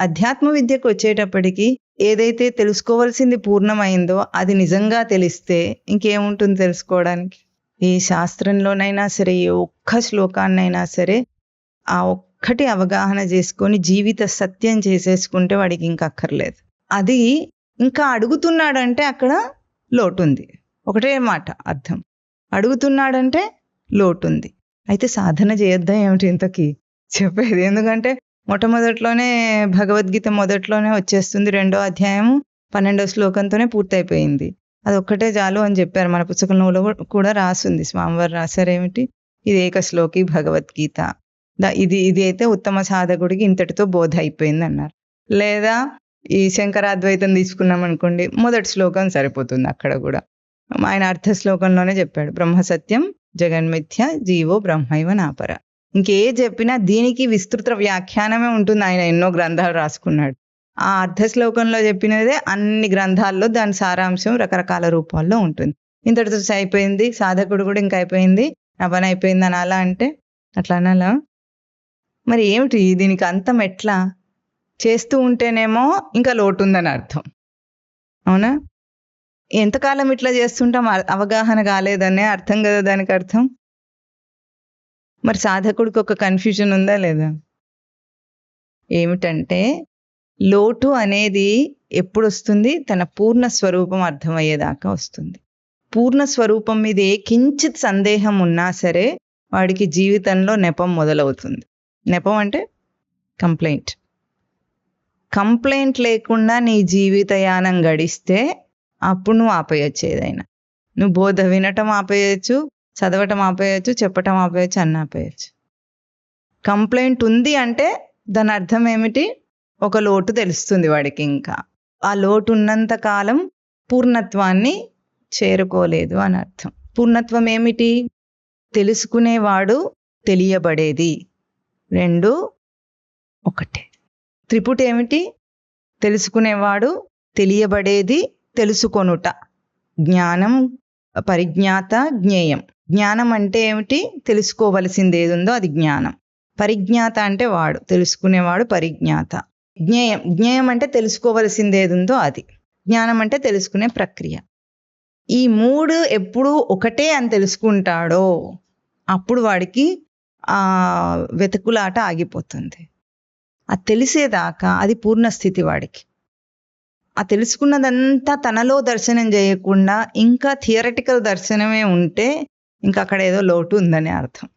అధ్యాత్మ విద్యకు వచ్చేటప్పటికి ఏదైతే తెలుసుకోవాల్సింది పూర్ణమైందో అది నిజంగా తెలిస్తే ఇంకేముంటుంది తెలుసుకోవడానికి? ఏ శాస్త్రంలోనైనా సరే ఏ ఒక్క శ్లోకాన్నైనా సరే ఆ ఒక్కటి అవగాహన చేసుకొని జీవిత సత్యం చేసేసుకుంటే వాడికి ఇంకా అక్కర్లేదు. అది ఇంకా అడుగుతున్నాడంటే అక్కడ లోటుంది. ఒకటే మాట అర్థం. అడుగుతున్నాడంటే లోటుంది. అయితే సాధన చేయొద్దా ఏమిటి ఇంతకీ? చెప్పేది. ఎందుకంటే మొట్టమొదట్లోనే భగవద్గీత మొదట్లోనే వచ్చేస్తుంది రెండో అధ్యాయము పన్నెండో శ్లోకంతోనే పూర్తయిపోయింది. అది ఒక్కటే చాలు అని చెప్పారు. మన పుస్తకంలో కూడా రాసింది. స్వామివారు రాశారేమిటి ఇది ఏక శ్లోకి భగవద్గీత ఇది ఇది అయితే ఉత్తమ సాధకుడికి ఇంతటితో బోధ అయిపోయింది అన్నారు లేదా ఈ శంకరాద్వైతం తీసుకున్నాం అనుకోండి మొదటి శ్లోకం సరిపోతుంది అక్కడ కూడా. ఆయన అర్థ శ్లోకంలోనే చెప్పాడు. బ్రహ్మ సత్యం జగన్మిథ్య జీవో బ్రహ్మైవ నాపర. ఇంకే చెప్పినా దీనికి విస్తృత వ్యాఖ్యానమే ఉంటుంది. ఆయన ఎన్నో గ్రంథాలు రాసుకున్నాడు. ఆ అర్ధశ్లోకంలో చెప్పినదే అన్ని గ్రంథాల్లో దాని సారాంశం రకరకాల రూపాల్లో ఉంటుంది. ఇంతటితో అయిపోయింది సాధకుడు కూడా ఇంకా అయిపోయింది. నా పని అయిపోయింది అని అలా అంటే అట్లా అనాలా మరి ఏమిటి దీనికి అంతం ఎట్లా? చేస్తూ ఉంటేనేమో ఇంకా లోటు ఉందని అర్థం. అవునా? ఎంతకాలం ఇట్లా చేస్తుంటాం? అ- అవగాహన కాలేదనే అర్థం కదా దానికి అర్థం. మరి సాధకుడికి ఒక కన్ఫ్యూజన్ ఉందా లేదా? ఏమిటంటే లోటు అనేది ఎప్పుడు వస్తుంది తన పూర్ణ స్వరూపం అర్థమయ్యేదాకా వస్తుంది. పూర్ణ స్వరూపం మీద ఏ కించిత్ సందేహం ఉన్నా సరే వాడికి జీవితంలో నెపం మొదలవుతుంది. నెపం అంటే కంప్లైంట్. కంప్లైంట్ లేకుండా నీ జీవితయానం గడిస్తే అప్పుడు నువ్వు ఆపేయచ్చు ఏదైనా. నువ్వు బోధ వినటం ఆపేయచ్చు చదవటం ఆపేయచ్చు చెప్పటం ఆపేయచ్చు అన్న ఆపేయచ్చు. కంప్లైంట్ ఉంది అంటే దాని అర్థం ఏమిటి? ఒక లోటు తెలుస్తుంది వాడికి ఇంకా. ఆ లోటు ఉన్నంత కాలం పూర్ణత్వాన్ని చేరుకోలేదు అని అర్థం. పూర్ణత్వం ఏమిటి? తెలుసుకునేవాడు తెలియబడేది. రెండు ఒకటే. త్రిపుట్ ఏమిటి? తెలుసుకునేవాడు తెలియబడేది తెలుసుకొనుట. జ్ఞానం పరిజ్ఞాత జ్ఞేయం. జ్ఞానం అంటే ఏమిటి? తెలుసుకోవలసింది ఏది ఉందో అది జ్ఞానం. పరిజ్ఞాత అంటే వాడు తెలుసుకునేవాడు పరిజ్ఞాత. జ్ఞేయం జ్ఞేయం అంటే తెలుసుకోవలసింది ఏది ఉందో అది. జ్ఞానం అంటే తెలుసుకునే ప్రక్రియ. ఈ మూడు ఎప్పుడు ఒకటే అని తెలుసుకుంటాడో అప్పుడు వాడికి ఆ వెతుకులాట ఆగిపోతుంది. ఆ తెలిసేదాకా అది పూర్ణస్థితి వాడికి. ఆ తెలుసుకున్నదంతా తనలో దర్శనం చేయకుండా ఇంకా థియరటికల్ దర్శనమే ఉంటే ఇంకా అక్కడ ఏదో లోటు ఉందని అర్థం.